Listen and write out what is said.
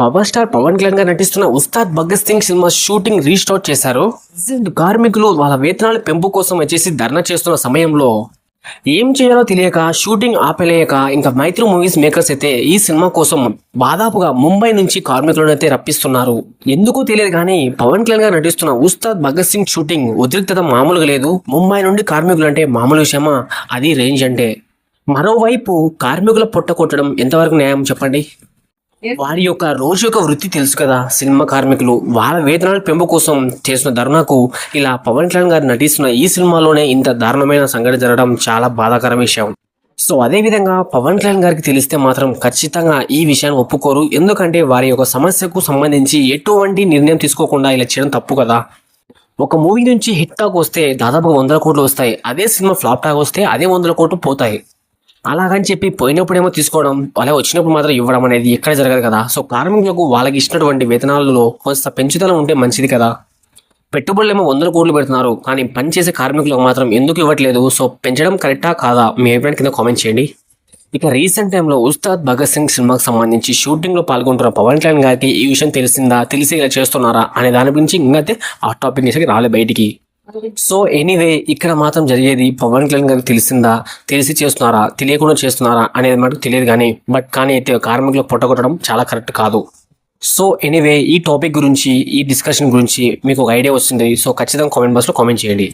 Power star Pawan Kalyan గారు నటిస్తున్న Ustaad Bhagat Singh cinema shooting restart చేశారు. కార్మికులు వాళ్ళ వేతనాల పెంపు కోసం వచ్చేసి ధర్నా చేస్తున్న సమయంలో ఏం చేయాలో తెలియక షూటింగ్ ఆపలేయక ఇంకా మైత్రి మూవీస్ మేకర్స్ అయితే ఈ సినిమా కోసం దాదాపుగా ముంబై నుంచి కార్మికులను అయితే రప్పిస్తున్నారు. ఎందుకో తెలియదు కానీ పవన్ కళ్యాణ్ గారు నటిస్తున్న ఉస్తాద్ భగత్ సింగ్ షూటింగ్ ఉద్రిక్తత మామూలుగా లేదు. ముంబై నుండి కార్మికులు అంటే మామూలు విషయమా? అది రేంజ్ అంటే. మరోవైపు కార్మికుల పొట్ట కొట్టడం ఎంతవరకు న్యాయం చెప్పండి? వారి యొక్క రోజు యొక్క వృత్తి తెలుసు కదా సినిమా కార్మికులు. వాళ్ళ వేతనాల పెంపు కోసం చేసిన ధర్నాకు ఇలా పవన్ కళ్యాణ్ గారు నటిస్తున్న ఈ సినిమాలోనే ఇంత దారుణమైన సంఘటన జరగడం చాలా బాధాకర విషయం. సో అదే విధంగా పవన్ కళ్యాణ్ గారికి తెలిస్తే మాత్రం ఖచ్చితంగా ఈ విషయాన్ని ఒప్పుకోరు. ఎందుకంటే వారి యొక్క సమస్యకు సంబంధించి ఎటువంటి నిర్ణయం తీసుకోకుండా ఇలా చేయడం తప్పు కదా. ఒక మూవీ నుంచి హిట్ టాక్ వస్తే దాదాపు వందల కోట్లు వస్తాయి. అదే సినిమా ఫ్లాప్ టాక్ వస్తే అదే వందల కోట్లు పోతాయి. అలాగని చెప్పి పోయినప్పుడేమో తీసుకోవడం అలా వచ్చినప్పుడు మాత్రం ఇవ్వడం అనేది ఎక్కడ జరగదు కదా. సో కార్మికులకు వాళ్ళకి ఇచ్చినటువంటి వేతనాలలో కొంత పెంచుదల ఉంటే మంచిది కదా. పెట్టుబడులు ఏమో వందల కోట్లు పెడుతున్నారు కానీ పనిచేసే కార్మికులకు మాత్రం ఎందుకు ఇవ్వట్లేదు? సో పెంచడం కరెక్టా కాదా? మీ అభిప్రాయం కింద కామెంట్ చేయండి. ఇక రీసెంట్ టైంలో ఉస్తాద్ భగత్ సింగ్ సినిమాకి సంబంధించి షూటింగ్లో పాల్గొంటున్న పవన్ కళ్యాణ్ గారికి ఈ విషయం తెలిసిందా తెలిసి ఇలా చేస్తున్నారా అనే దాని గురించి ఇంకైతే ఆ టాపిక్ నుంచి రాలే బయటికి. సో ఎనీవే ఇక్కడ మాత్రం జరిగేది పవన్ కళ్యాణ్ గారికి తెలిసిందా? తెలిసి చేస్తున్నారా? తెలియకుండా చేస్తున్నారా? అనేది మనకు తెలియదు కానీ బట్ కానీ అయితే కార్మికులకు పొట్టగొట్టడం చాలా కరెక్ట్ కాదు. సో ఎనీవే ఈ టాపిక్ గురించి ఈ డిస్కషన్ గురించి మీకు ఒక ఐడియా వస్తుంది. సో ఖచ్చితంగా కామెంట్ బాక్స్లో కామెంట్ చేయండి.